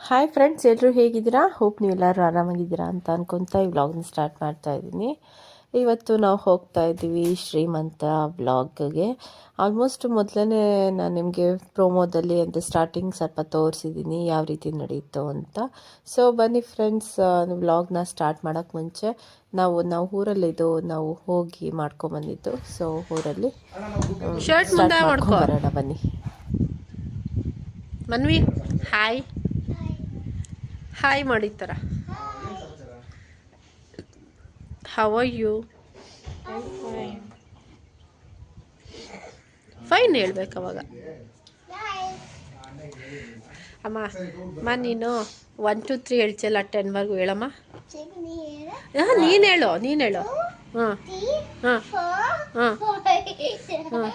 Hi friends ಎಲ್ಲರೂ ಹೇಗಿದ್ದೀರಾ? Hope ನೀವೆಲ್ಲರೂ ಆರಾಮಾಗಿದ್ದೀರಾ ಅಂತ ಅನ್ಕೊತಾ ಈ ವ್ಲಾಗ್ನ ಸ್ಟಾರ್ಟ್ ಮಾಡ್ತಾ ಇದ್ದೀನಿ. ಇವತ್ತು ನಾವು ಹೋಗ್ತಾ ಇದ್ದೀವಿ ಶ್ರೀಮಂತ ಬ್ಲಾಗ್ಗೆ. ಆಲ್ಮೋಸ್ಟ್ ಮೊದಲನೇ ನಾನು ನಿಮಗೆ ಪ್ರೋಮೋದಲ್ಲಿ ಅಂತ ಸ್ಟಾರ್ಟಿಂಗ್ ಸ್ವಲ್ಪ ತೋರಿಸಿದ್ದೀನಿ ಯಾವ ರೀತಿ ನಡೀತು ಅಂತ. ಸೊ ಬನ್ನಿ ಫ್ರೆಂಡ್ಸ್ ವ್ಲಾಗ್ನ ಸ್ಟಾರ್ಟ್ ಮಾಡೋಕ್ಕೆ ಮುಂಚೆ ನಾವು ನಾವು ಊರಲ್ಲಿದ್ದು ನಾವು ಹೋಗಿ ಮಾಡ್ಕೊಂಬಂದಿದ್ದು ಸೊ ಊರಲ್ಲಿ ಶರ್ಟ್. ಬರೋಣ ಬನ್ನಿ. ಮನ್ವಿ ಹಾಯ್ ಹಾಯ್ ಮಾಡಿತ್ತಾರ ಹವ fine. ಫೈನ್ ಹೇಳ್ಬೇಕು ಅವಾಗ. ಅಮ್ಮ ಅಮ್ಮ ನೀನು ಒನ್ ಟು ತ್ರೀ ಹೇಳ್ತಿಯಲ್ಲ ಟೆನ್ವರೆಗೂ ಹೇಳಮ್ಮ. ಹಾಂ ನೀನು ಹೇಳು ನೀನು ಹೇಳು. ಹಾಂ. ಹಾಂ. ಹಾಂ. ಹಾಂ.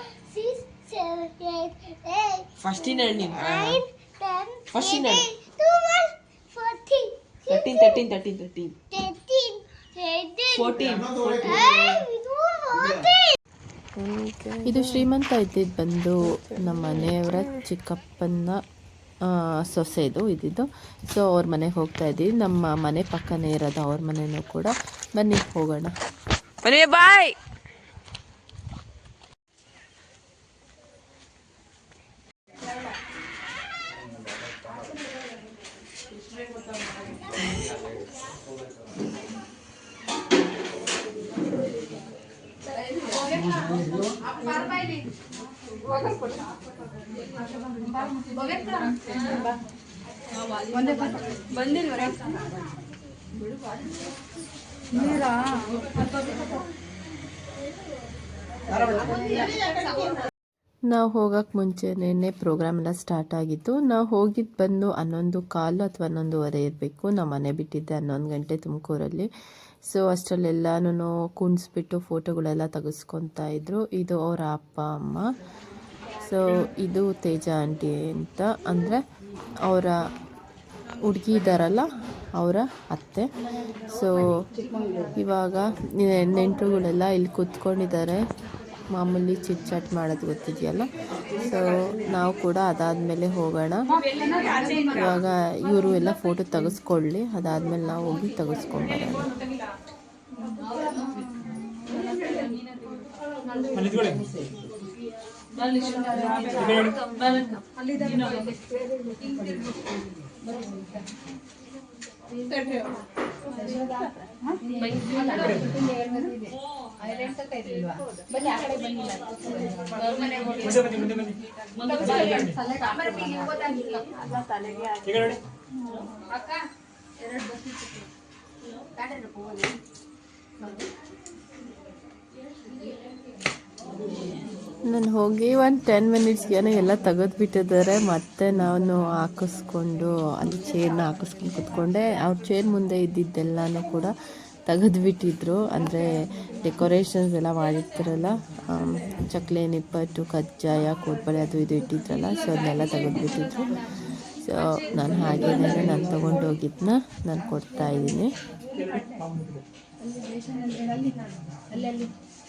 ಫಸ್ಟಿನ ಹೇಳಿ in thirteen thirteen thirteen thirteen ಇದು ಶ್ರೀಮಂತ ಇದ್ದಿದ್ದು ಬಂದು ನಮ್ಮ ಮನೆಯವರ ಚಿಕ್ಕಪ್ಪನ ಸೊಸೆ ಇದು ಇದ್ದಿದ್ದು. ಸೊ ಅವ್ರ ಮನೆಗೆ ಹೋಗ್ತಾ ಇದ್ದೀವಿ. ನಮ್ಮ ಮನೆ ಪಕ್ಕನೇ ಇರೋದು ಅವ್ರ ಮನೆಯೂ ಕೂಡ. ಬನ್ನಿ ಹೋಗೋಣ. ಬಾಯ್! ನಾವು ಮುಂಚೆ ಮುಂಚೆನೇ ಪ್ರೋಗ್ರಾಮ್ ಎಲ್ಲ ಸ್ಟಾರ್ಟ್ ಆಗಿತ್ತು. ನಾವು ಹೋಗಿದ್ದು ಬಂದು ಹನ್ನೊಂದು ಕಾಲು ಅಥವಾ ಹನ್ನೊಂದುವರೆ ಇರಬೇಕು. ನಾವು ಮನೆ ಬಿಟ್ಟಿದ್ದೆ ಹನ್ನೊಂದು ಗಂಟೆ ತುಮಕೂರಲ್ಲಿ. ಸೊ ಅಷ್ಟರಲ್ಲೆಲ್ಲನೂ ಕುಣಿಸ್ಬಿಟ್ಟು ಫೋಟೋಗಳೆಲ್ಲ ತೆಗೆಸ್ಕೊತಾ ಇದ್ರು. ಇದು ಅವರ ಅಪ್ಪ, ಅಮ್ಮ. ಸೊ ಇದು ತೇಜ ಆಂಟಿ ಅಂತ. ಅಂದರೆ ಅವರ ಹುಡುಗಿ ಇದ್ದಾರಲ್ಲ, ಅವರ ಅತ್ತೆ. ಸೊ ಇವಾಗ ನೆಂಟರುಗಳೆಲ್ಲ ಇಲ್ಲಿ ಕೂತ್ಕೊಂಡಿದ್ದಾರೆ. ಮಾಮೂಲಿ ಚಿಟ್ ಚಾಟ್ ಮಾಡೋದು ಗೊತ್ತಿದೆಯಲ್ಲ? ಸೊ ನಾವು ಕೂಡ ಅದಾದಮೇಲೆ ಹೋಗೋಣ. ಇವಾಗ ಇವರು ಎಲ್ಲ ಫೋಟೋ ತೆಗೆಸ್ಕೊಳ್ಳಿ. ಅದಾದಮೇಲೆ ನಾವು ಹೋಗಿ ತೆಗೆಸ್ಕೊಂಬರೋಣ. ಅಕ್ಕ ಎರಡು ಬಸ್ತಿ ಕಾಟೇನ ಹೋಗೋದು ನಾನು ಹೋಗಿ ಒಂದು ಟೆನ್ ಮಿನಿಟ್ಸ್ಗೆ ಎಲ್ಲ ತೆಗೆದ್ಬಿಟ್ಟಿದ್ದಾರೆ ಮತ್ತೆ ನಾನು ಹಾಕಿಸ್ಕೊಂಡು, ಅಲ್ಲಿ ಚೇರ್ನ ಹಾಕಿಸ್ಕೊಂಡು ಕುತ್ಕೊಂಡೆ. ಅವ್ರ ಚೇರ್ ಮುಂದೆ ಇದ್ದಿದ್ದೆಲ್ಲನೂ ಕೂಡ ತೆಗೆದ್ಬಿಟ್ಟಿದ್ರು ಅಂದರೆ ಡೆಕೋರೇಷನ್ಸ್ ಎಲ್ಲ ಮಾಡಿರ್ತಾರಲ್ಲ ಚಕ್ಲೆ, ನಿಪ್ಪಟ್ಟು, ಕಜ್ಜಾಯ, ಕೋಡ್ಬಳೆ ಅದು ಇದು ಇಟ್ಟಿದ್ರಲ್ಲ ಸೊ ಅದನ್ನೆಲ್ಲ ತೆಗೆದ್ಬಿಟ್ಟಿದ್ರು ಸೊ ನಾನು ಹಾಗೇನೆ ನಾನು ತೊಗೊಂಡೋಗಿದ್ದನ್ನ ನಾನು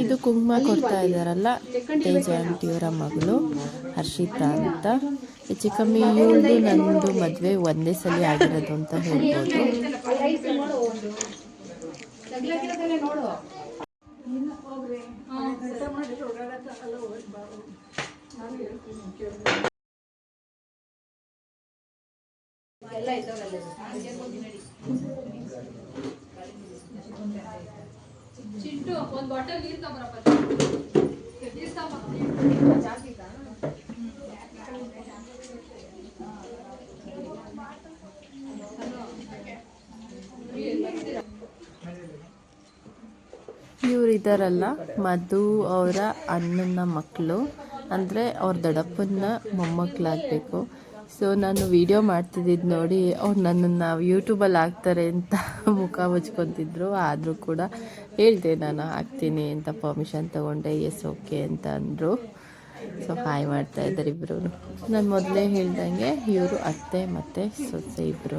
ಇದು. ಕುಂಕುಮ ಕೊಡ್ತಾ ಇದ್ದಾರಲ್ಲ ತೇಜ ಆಂಟಿಯವರ ಮಗಳು ಹರ್ಷಿತಾ ಅಂತ. ಹೆಚ್ಚು ಕಮ್ಮಿ ಇವಳು ನಂದು ಮದುವೆ ಒಂದೇ ಸಲ ಆಗಿರೋದು ಅಂತ ಹೇಳ್ಬೋದು. ಇವ್ರು ಇದ್ದಾರಲ್ಲ ಮಧು ಅವರ ಅಣ್ಣನ ಮಕ್ಕಳು ಅಂದರೆ ಅವ್ರ ದೊಡ್ಡಪ್ಪನ ಮೊಮ್ಮಕ್ಕಳಾಗಬೇಕು ಸೊ ನಾನು ವಿಡಿಯೋ ಮಾಡ್ತಿದ್ದಿದ್ದು ನೋಡಿ, ಅವ್ರು ನನ್ನನ್ನು ಯೂಟ್ಯೂಬಲ್ಲಿ ಹಾಕ್ತಾರೆ ಅಂತ ಮುಖ ಮುಚ್ಕೊತಿದ್ರು. ಆದರೂ ಕೂಡ ಹೇಳಿದೆ ನಾನು, ಹಾಕ್ತೀನಿ ಅಂತ ಪರ್ಮಿಷನ್ ತೊಗೊಂಡೆ ಎಸ್ ಓಕೆ ಅಂತ ಅಂದರು. ಸೊ ಹಾಯ್ ಮಾಡ್ತಾ ಇದ್ದಾರೆ ಇಬ್ಬರು ನಾನು ಮೊದಲೇ ಹೇಳ್ದಂಗೆ ಇವರು ಅತ್ತೆ ಮತ್ತು ಸೊಸೆ ಇಬ್ಬರೂ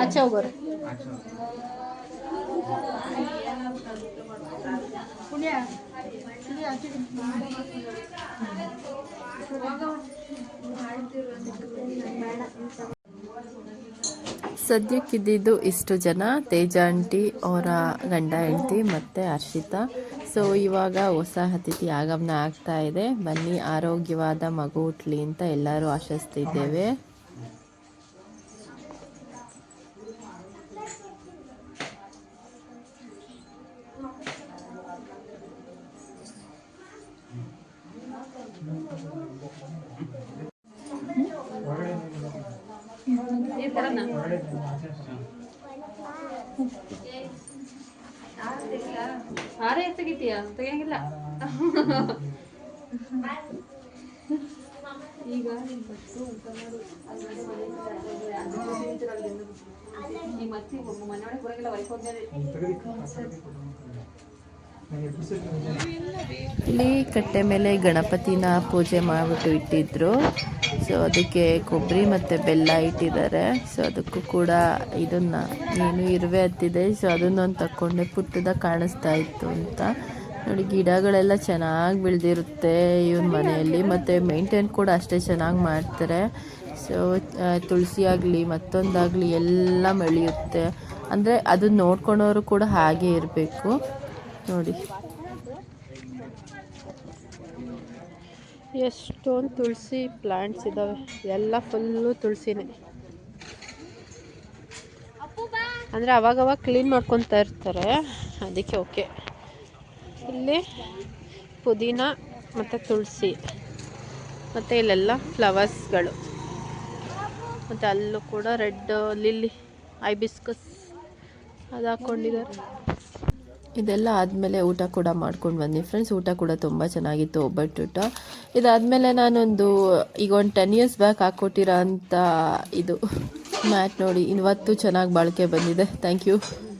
अच्छा वगैरे ಸದ್ಯಕ್ಕಿದ್ದಿದ್ದು ಇಷ್ಟು ಜನ. ತೇಜ ಆಂಟಿ ಅವರ ಗಂಡ ಹೆಂಡತಿ ಮತ್ತು ಹರ್ಷಿತಾ. ಸೊ ಇವಾಗ ಹೊಸ ಅತಿಥಿ ಆಗಮನ ಆಗ್ತಾ ಇದೆ. ಬನ್ನಿ, ಆರೋಗ್ಯವಾದ ಮಗು ಹುಟ್ಲಿ ಅಂತ ಎಲ್ಲರೂ ಆಶಿಸ್ತಿದ್ದೇವೆ. ಆರೇ ತೆಗಿತೀಯ ತೆಗಿಯಂಗಿಲ್ಲ. ಈಗ ನಿಮ್ಮ ಮತ್ತೆ ಮನೆಯೊಳಗೆ ಬರೋಂಗಿಲ್ಲ ವೈಫ್ ಹೋದ್ಮೇಲೆ ಇಲ್ಲಿ ಕಟ್ಟೆ ಮೇಲೆ ಗಣಪತಿನ ಪೂಜೆ ಮಾಡಿಬಿಟ್ಟು ಇಟ್ಟಿದ್ರು. ಸೊ ಅದಕ್ಕೆ ಕೊಬ್ಬರಿ ಮತ್ತು ಬೆಲ್ಲ ಇಟ್ಟಿದ್ದಾರೆ. ಸೊ ಅದಕ್ಕೂ ಕೂಡ ಇದನ್ನ ಏನು ಇರುವೆ ಹತ್ತಿದೆ. ಸೊ ಅದನ್ನೊಂದು ತಕ್ಕೊಂಡೆ ಪುಟ್ಟದ ಕಾಣಿಸ್ತಾ ಇತ್ತು ಅಂತ. ನೋಡಿ, ಗಿಡಗಳೆಲ್ಲ ಚೆನ್ನಾಗಿ ಬೆಳೆದಿರುತ್ತೆ ಇವನ್ ಮನೆಯಲ್ಲಿ. ಮತ್ತು ಮೇಂಟೈನ್ ಕೂಡ ಅಷ್ಟೇ ಚೆನ್ನಾಗಿ ಮಾಡ್ತಾರೆ. ಸೊ ತುಳಸಿ ಆಗಲಿ, ಮತ್ತೊಂದಾಗಲಿ ಎಲ್ಲ ಬೆಳೆಯುತ್ತೆ ಅಂದರೆ ಅದನ್ನ ನೋಡ್ಕೊಳೋರು ಕೂಡ ಹಾಗೆ ಇರಬೇಕು. ನೋಡಿ. ಎಷ್ಟೊಂದು ತುಳಸಿ ಪ್ಲಾಂಟ್ಸ್ ಇದ್ದಾವೆ ಎಲ್ಲ ಫುಲ್ಲು ತುಳಸಿನೇ. ಅಂದರೆ ಅವಾಗವಾಗ ಕ್ಲೀನ್ ಮಾಡ್ಕೊತಾ ಇರ್ತಾರೆ. ಅದಕ್ಕೆ ಓಕೆ ಇಲ್ಲಿ ಪುದೀನ ಮತ್ತು ತುಳಸಿ. ಮತ್ತು ಇಲ್ಲೆಲ್ಲ ಫ್ಲವರ್ಸ್ಗಳು ಮತ್ತು ಅಲ್ಲೂ ಕೂಡ ರೆಡ್ ಲಿಲ್ಲಿ ಐಬಿಸ್ಕಸ್ ಅದು ಹಾಕ್ಕೊಂಡಿದ್ದಾರೆ ಇದೆಲ್ಲ ಆದಮೇಲೆ ಊಟ ಕೂಡ ಮಾಡ್ಕೊಂಡು ಬನ್ನಿ ಫ್ರೆಂಡ್ಸ್ ಊಟ ಕೂಡ ತುಂಬ ಚೆನ್ನಾಗಿತ್ತು ಒಬ್ಬಟ್ಟು ಊಟ. ಇದಾದಮೇಲೆ ನಾನೊಂದು, ಈಗ ಒಂದು ಟೆನ್ ಇಯರ್ಸ್ ಬ್ಯಾಕ್ ಹಾಕ್ಕೊಟ್ಟಿರೋ ಅಂಥ ಇದು ಮ್ಯಾಟ್ ನೋಡಿ ಇವತ್ತು ಚೆನ್ನಾಗಿ ಬಾಳಿಕೆ ಬಂದಿದೆ. Thank you